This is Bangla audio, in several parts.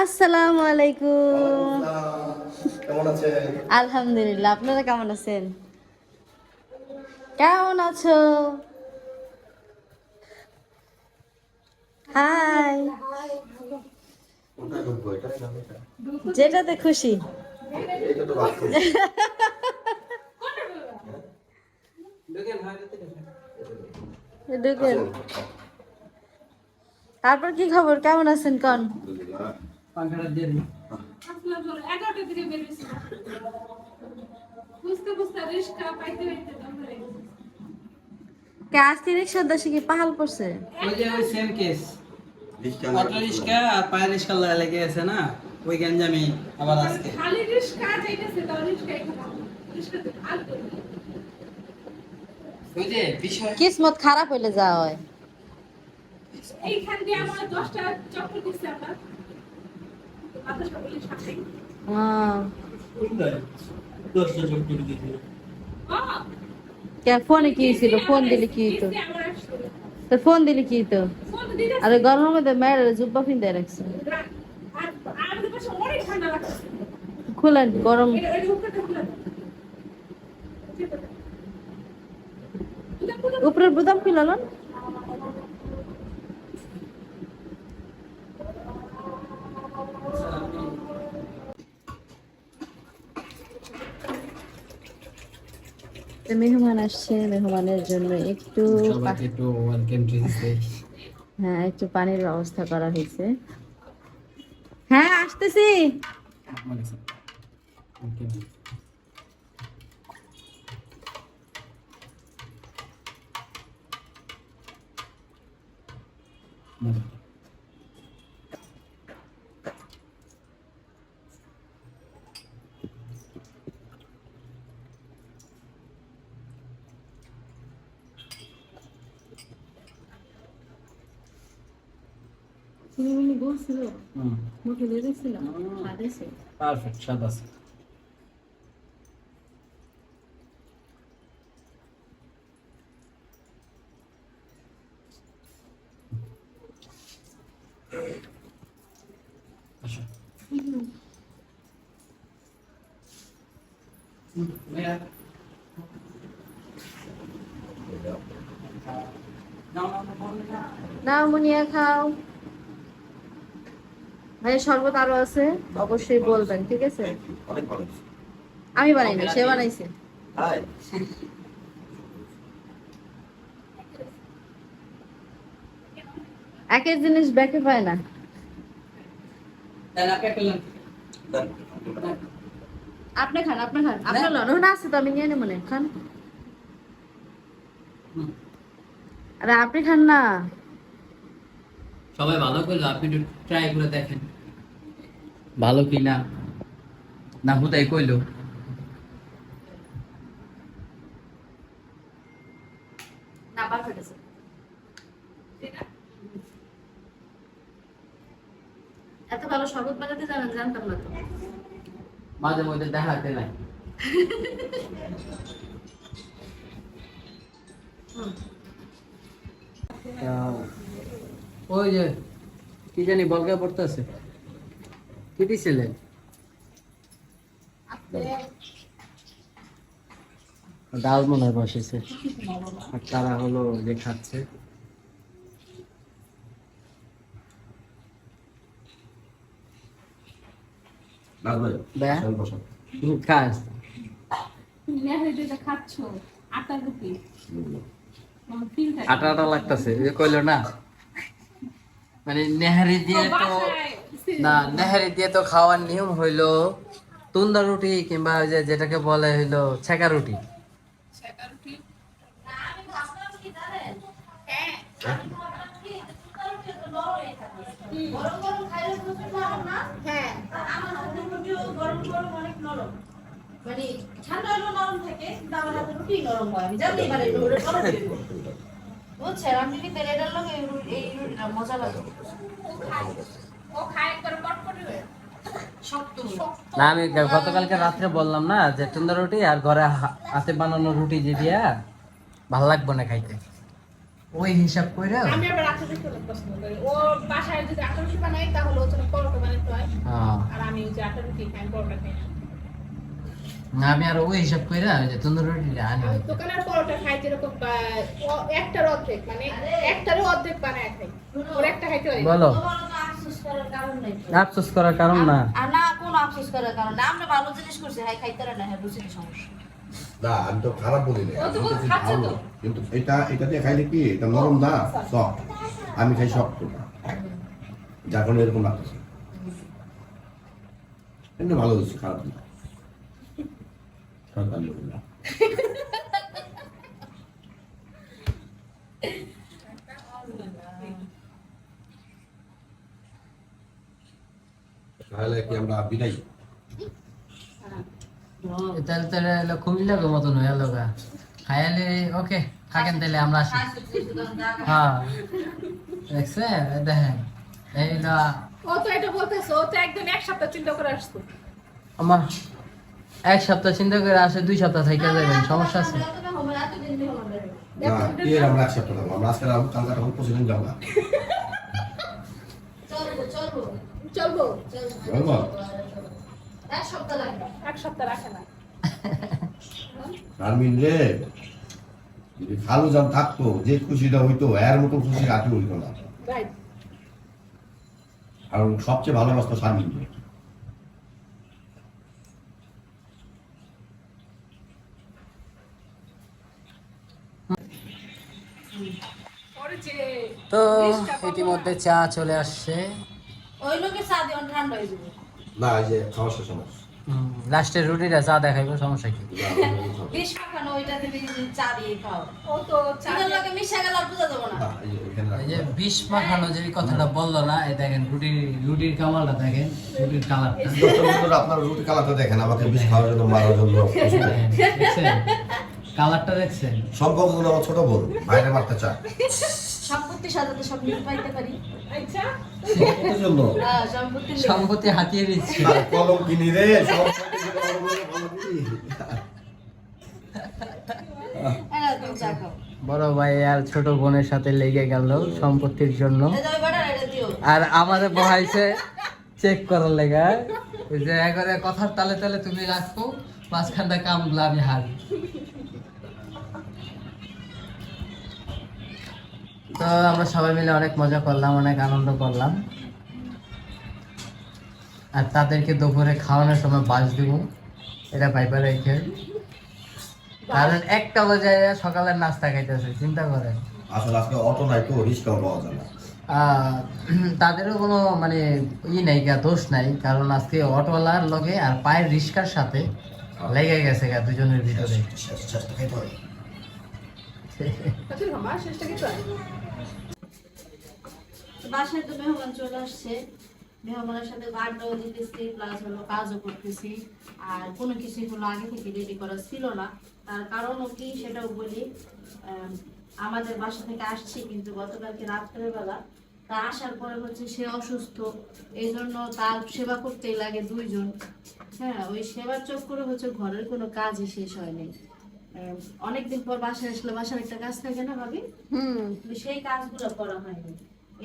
আসসালামু আলাইকুম। কেমন আছেন? আলহামদুলিল্লাহ আপনারা কেমন আছেন? কেমন আছো? হাই। যেটাতে খুশি। তারপর কি খবর? কেমন আছেন কন? এগারোটা দিকে বেরিয়েছি বুঝতে বুঝতে রিস্কা পাইতে পাইতে তারপরে কে আসতে রিক্সা দেশে কি পাহাল পড়ছে? ওই যে ওই সেম কেস অটো রিক্সা আর পায়ের রিক্সা লেগে আছে না ওই গঞ্জামি আবার আজকে। খালি রিস্কা যাইতেছে তাও রিস্কা এখানে। রিস্কাতে ওই যে বিষয় কিসমত খারাপ হইলে যাওয়া হয় এইখান দিয়ে আমার দশটা চক্কর দিচ্ছে আমরা বাতাস বলে সাথে আহ, হ্যাঁ কে ফোনে কি ছিল ফোন দিলে কি আসছে তো ফোন দিলে কি ফোন দিতে আরে মেয়ের জুব্বা রাখছে। পাশে অনেক ঠান্ডা খুলেন, গরম। উপরের বুদাম খুলল মেহমান আসছে মেহমানের জন্য একটু হ্যাঁ একটু পানির ব্যবস্থা করা হয়েছে। হ্যাঁ আসতেছি। উনি বলছিল মুখে লেগেছিল আদেশে পারফেক্ট স্বাদ আছে আচ্ছা নাও মুনিয়া খাও। ভাই শরবত আরও আছে অবশ্যই বলবেন ঠিক আছে? আমি বানাই না সে বানাইছে। একের জিনিস ব্যাকে পায় না। আপনি খান আপনি খান। আপনার লন আছে তো আমি নিয়ে নেব মনে খান। আরে আপনি খান না। সবাই ভালো করল আপনি একটু ট্রাই করে দেখেন। ভালো কি না? না হুদাই কইলো। এত ভালো শরবত বানাতে জানেন জানতাম না তো। মাঝে মধ্যে দেখাতে নাই। ওই যে কি জানি বলকা পড়তেছে। কি দিছিলেন ডাল মনে হয় বসেছে। আর তারা হলো যে খাচ্ছে। খাস আটা আটা আটা লাগতেছে যে কইলো না? মানে নেহারি দিয়ে তো না নেহারি দিয়ে তো খাওয়ার নিয়ম হইল তুন্দা রুটি কিংবা ওই যে যেটাকে বলে হইল ছেঁকা রুটি। সেটা রুটি? হ্যাঁ। আমার হাতের রুটিও গরম গরম অনেক নরম মানে ঠান্ডা হলেও নরম থাকে কিন্তু আমার হাতের রুটি নরম হয়। আমি জানি দেবো বুঝছেন আপনি কি তেলে ডাললো এই রুটি এই মজা লাগে। ও খায় করে কটকটি হয়ে। না আমি গতকালকে রাত্রে বললাম না যে তুন্দা রুটি আর ঘরে হা- হাতে বানানো রুটি যে দিয়া ভালো লাগবে না খাইতে। ওই হিসাব করে আমি আবার আটা রুটি অনেক পছন্দ করি। ও বাসায় যদি আটা রুটি বানাই তাহলে জন্য পরোটা বানাতে হয়। আর আমি যে আটা রুটি খাই পরোটা খাই না। আমি আর ওই হিসাব করে ওই যে তন্দুর রুটিটা আনি। আমি দোকানের পরোটা খাই যেরকম একটার অর্ধেক মানে একটারও অর্ধেক বানায় খাই। ওর একটা খাইতে পারি বলো। আফসোস করার কারণ নাই আফসোস করার কারণ না। আর না কোনো আফসোস করার কারণ না। আমরা ভালো জিনিস করছি হ্যাঁ খাইতে না হ্যাঁ রুচির সমস্যা। না আমি তো খারাপ বলি না। কিন্তু এটা এটা দিয়ে খাইলে কি? এটা নরম না? সফট। আমি খাই শক্ত যার কারণে এরকম লাগতেছে। এমনি ভালো হয়েছে খারাপ না। তাহলে কি আমরা বিদায় তাহলে তাহলে হলো মতন হয়ে গেল গা খাইলে ওকে থাকেন তাহলে আমরা আসি হ্যাঁ দেখছেন এই দেখেন এই না ও তো এটা বলতেছে ও তো একদম এক সপ্তাহ চিন্তা করে আসতো আমার এক সপ্তাহ চিন্তা করে আসে দুই সপ্তাহ থেকে যাবেন সমস্যা আছে? না কি এক সপ্তাহ থাকব আমরা আজকে রাখব কালকে তখন প্রতিদিন যাব না। চলবো চলবো? চলবো চলবো এক সপ্তাহ লাগবে। এক সপ্তাহ রাখে না। শারমিন রে যদি খালু যান থাকতো যে খুশিটা হইতো এর মতো খুশি রাখি হইতো না? কারণ সবচেয়ে ভালোবাসতো শারমিন রে ওর যে তো ইতিমধ্যে চা চলে আসছে। ওই লোকে চা দিয়ে ঠান্ডা হয়ে যাবে। না এই যে শেষ আমার লাস্টের রুটিটা চা দেখাইবো সমস্যা কি? বিষ মাখানো ওইটা দিবি চা দিয়ে খাও। ও তো চা লোকে মিশে গেলে আর না। না, এই যে এই যে মাখানো যে কথাটা বলল না এই দেখেন রুটির রুটির কামালটা দেখেন রুটির কালারটা। আপনারা কালারটা দেখেন আমাকে বিষ খাওয়ার জন্য মারার জন্য। দেখছেন কালারটা দেখছেন? সম্পর্কগুলো আমার ছোট বোন বাইরে মারতে চায়। সম্পত্তি সাজাতে সব পাইতে পারি। আচ্ছা। হ্যাঁ, সম্পত্তি সম্পত্তি হাতিয়ে দিচ্ছে। কলম কিনি রে। হ্যাঁ। বড় ভাই আর ছোট বোনের সাথে লেগে গেল সম্পত্তির জন্য। আর আমাদের বহাইছে চেক করার লেগা। ওই যে একবারে কথার তালে তালে তুমি রাখো মাঝখানটা কামগুলো আমি হারি। তো আমরা সবাই মিলে অনেক মজা করলাম অনেক আনন্দ করলাম। আর তাদেরকে দুপুরে খাওয়ানোর সময় বাস দিব। এটা পাইপা রেখে কারণ একটা বাজে সকালের নাস্তা খাইতেছে চিন্তা করেন। আসলে আজকে অটো নাই তো রিক্সাও পাওয়া যায় না। আহ, তাদেরও কোনো মানে ই নাই গা দোষ নাই কারণ আজকে অটোওয়ালার লগে আর পায়ের রিস্কার সাথে লেগে গেছে গা দুজনের ভিতরে। বাসায় তো মেহমান চলে আসছে। মেহমানের সাথে আড্ডাও দিতেছি প্লাস হলো কাজও করতেছি। আর কোনো কিছু হলো আগে থেকে রেডি করা ছিল না। তার কারণও কি সেটাও বলি। আমাদের বাসা থেকে আসছি কিন্তু গতকালকে রাত্রের বেলা। তা আসার পরে হচ্ছে সে অসুস্থ। এই জন্য তার সেবা করতেই লাগে দুইজন। হ্যাঁ ওই সেবার চোখ করে হচ্ছে ঘরের কোনো কাজই শেষ হয়নি। অনেকদিন পর বাসায় আসলে বাসার একটা কাজ থাকে না ভাবি? সেই কাজগুলো করা হয়নি।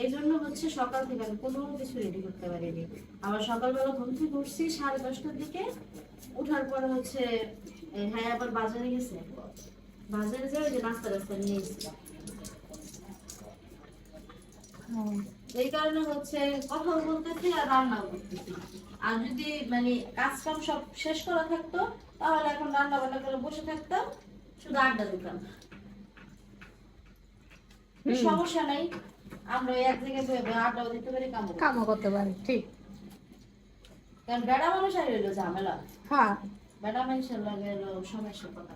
এই জন্য হচ্ছে সকাল থেকে আমি কোনো কিছু রেডি করতে পারিনি। আবার সকালবেলা ঘুম থেকে উঠছি সাড়ে দশটার দিকে। উঠার পরে হচ্ছে হ্যাঁ আবার বাজারে গেছে। বাজারে যাই যে নাস্তা রাস্তা নিয়ে এসেছিলাম এই কারণে হচ্ছে কথা বলতেছি আর রান্না করতেছি আর যদি মানে কাজ কাম সব শেষ করা থাকতো তাহলে এখন রান্না বান্না করে বসে থাকতাম শুধু আড্ডা দিতাম। সমস্যা নাই। আমরা এক জায়গায় বসে বসে আড্ডাও দিতে পারি কাম কামও করতে পারি ঠিক। কারণ বেড়া মানুষ আর হইল ঝামেলা। হ্যাঁ। বেড়া মানুষের লাগে হলো সমস্যার কথা।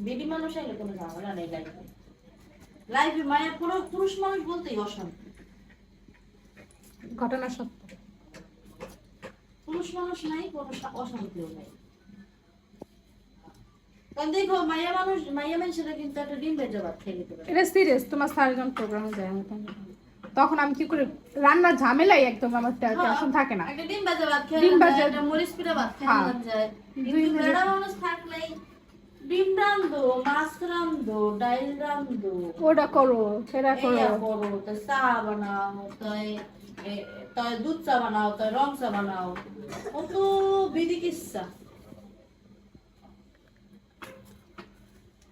বেডি মানুষ আইলে কোনো ঝামেলা নেই লাইফে লাইফে মায়ের পুরো পুরুষ মানুষ বলতেই অশান্তি। ঘটনা সত্য। পুরুষ মানুষ নাই কোনো অশান্তিও নাই। কারণ দেখো মাইয়া মানুষ মাইয়া মানুষেরা কিন্তু একটা ডিম ভেজা ভাত খেয়ে নিতে পারে। এটা সিরিয়াস তোমার সার্জন প্রোগ্রামে যায় আমি তখন। আমি কি করে রান্নার ঝামেলাই একদম আমার টেনশন থাকে না। একটা ডিম ভাজা ভাত খেয়ে ডিম নিলাম একটা মরিচ পিঠা ভাত খেয়ে হ্যাঁ। যায়। কিন্তু বেড়া মানুষ থাকলেই ডিম রান্ধো মাছ রান্ধো ডাইল রান্ধো। ওটা করো সেটা করো। করো তো চা বানাও তাই তাই দুধ চা বানাও তাই রং চা বানাও। কত বিধি কিচ্ছা দেখ চা কেমন হয়েছে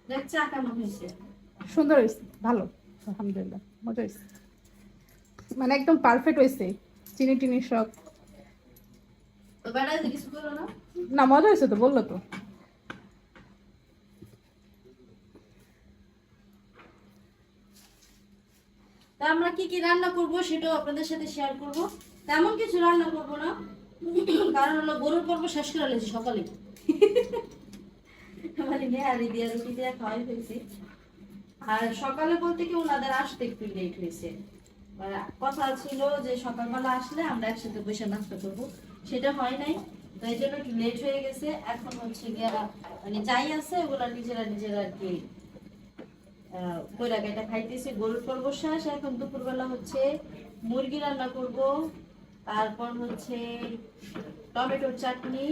সুন্দর হয়েছে ভালো আলহামদুলিল্লাহ মজা হয়েছে। মানে একদম পারফেক্ট হয়েছে চিনি টিনি সব। না? মজা হয়েছে তো বলল তো। তা আমরা কি কি রান্না করব সেটাও আপনাদের সাথে শেয়ার করব। তেমন কিছু রান্না করব না কারণ হলো গরুর পর্ব শেষ করে সকালে। মানে নেহারি দিয়ে রুটি দিয়ে খাওয়াই ফেলছি আর সকালে বলতে কি ওনাদের আসতে একটু লেট হয়েছে। কথা ছিল যে সকালবেলা আসলে আমরা একসাথে বসে নাস্তা করব। সেটা হয় নাই। তো এই জন্য একটু লেট হয়ে গেছে। এখন হচ্ছে গিয়া মানে যাই আছে নিজেরা নিজেরা আর কি কইরা গরুর পর্ব শেষ। এখন দুপুরবেলা হচ্ছে মুরগি রান্না করব। তারপর হচ্ছে টমেটোর চাটনি।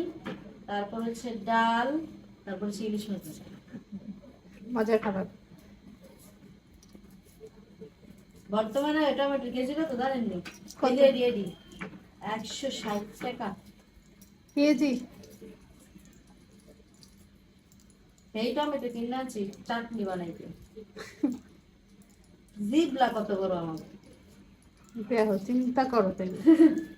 তারপর হচ্ছে ডাল। তারপর হচ্ছে ইলিশ মাছ। মজার খাবার। বর্তমানে টমেটোর কেজি কত? দিয়ে দিই একশো ষাট টাকা। কেজি? এই টমেটো কিনে আছি চাটনি বানাইতে। জিবলা কত বড় আমার চিন্তা করো তাই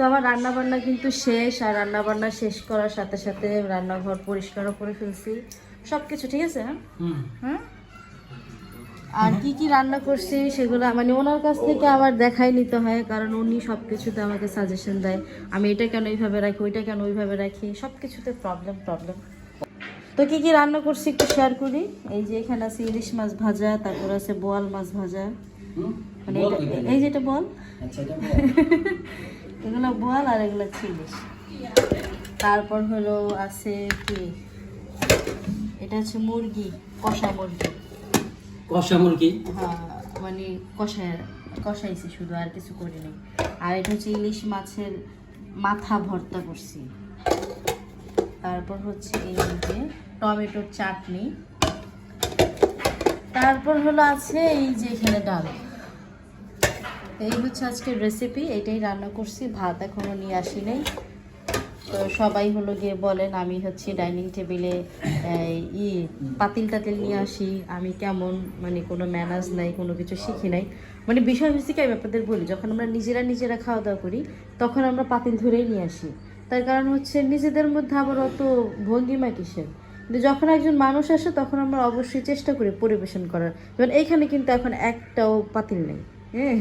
তো আমার রান্না বান্না কিন্তু শেষ আর রান্না বান্না শেষ করার সাথে সাথে রান্নাঘর পরিষ্কারও করে ফেলছি। সব কিছু ঠিক আছে? হ্যাঁ? আর কি কি রান্না করছি সেগুলো মানে ওনার কাছ থেকে আবার দেখাই নিতে হয় কারণ উনি সব কিছুতে আমাকে সাজেশন দেয়। আমি এটা কেন এইভাবে রাখি ওইটা কেন ওইভাবে রাখি সব কিছুতে প্রবলেম প্রবলেম তো কি কি রান্না করছি একটু শেয়ার করি। এই যে এখানে আছে ইলিশ মাছ ভাজা তারপর আছে বোয়াল মাছ ভাজা। মানে। এই যেটা বল। এগুলো বোয়াল আর এগুলো চিলিশ তারপর হলো আছে কি? এটা হচ্ছে মুরগি কষা মুরগি। কষা মুরগি? হ্যাঁ মানে কষায় কষাইছি শুধু আর কিছু করি নাই আর এটা হচ্ছে ইলিশ মাছের মাথা ভর্তা করছি। তারপর হচ্ছে এই যে টমেটোর চাটনি। তারপর হলো আছে এই যে এখানে ডাল। এই হচ্ছে আজকের রেসিপি এটাই রান্না করছি, ভাত এখনও নিয়ে আসি নাই তো সবাই হলো গিয়ে বলেন, আমি হচ্ছে ডাইনিং টেবিলে ই, পাতিল টাতিল নিয়ে আসি। আমি কেমন মানে কোনো ম্যানাজ নাই, কোনো কিছু শিখি নাই। মানে বিষয় হচ্ছে কি, আমি আপনাদের বলি, যখন আমরা নিজেরা নিজেরা খাওয়া দাওয়া করি, তখন আমরা পাতিল ধরেই নিয়ে আসি। তার কারণ হচ্ছে নিজেদের মধ্যে আবার অত ভঙ্গিমা কিসের? যখন একজন মানুষ আসে, তখন আমরা অবশ্যই চেষ্টা করি পরিবেশন করার। যেমন এইখানে কিন্তু এখন একটাও পাতিল নেই। হ্যাঁ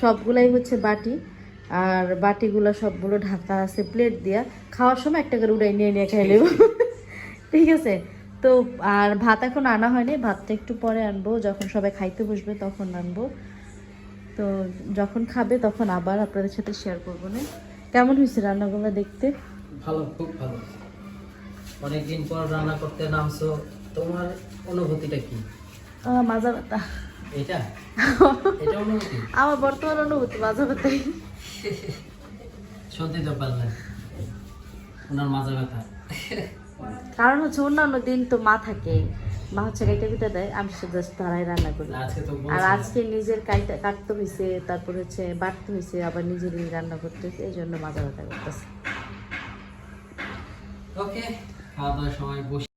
সবগুলাই হচ্ছে বাটি। আর বাটিগুলো সবগুলো ঢাকা আছে প্লেট দিয়া। খাওয়ার সময় একটা করে উড়াই নিয়ে নিয়ে খাইলেও ঠিক আছে? তো আর ভাত এখন আনা হয়নি ভাতটা একটু পরে আনব। যখন সবাই খাইতে বসবে তখন আনব। তো যখন খাবে তখন আবার আপনাদের সাথে শেয়ার করব না? কেমন হয়েছে রান্নাগুলো দেখতে? ভালো খুব ভালো। অনেকদিন পর রান্না করতে নামছো তোমার অনুভূতিটা কি? মাজা ব্যথা। এটা এটা অনুভূতি? আমার বর্তমান অনুভূতি মাজা ব্যথাই সত্যি তো পারলেন। ওনার মাজা ব্যথা। কারণ হচ্ছে অন্যান্য দিন তো মা থাকে মা হচ্ছে কাইটা পিঠা দেয় আমি শুধু তারাই রান্না করি। আর আজকে নিজের কাইটা কাটতে হয়েছে তারপর হচ্ছে বাটতে হয়েছে আবার নিজেরই রান্না করতে হয়েছে এই জন্য মাজা ব্যথা করতেছে। ওকে খাওয়া দাওয়ার সময় বসে।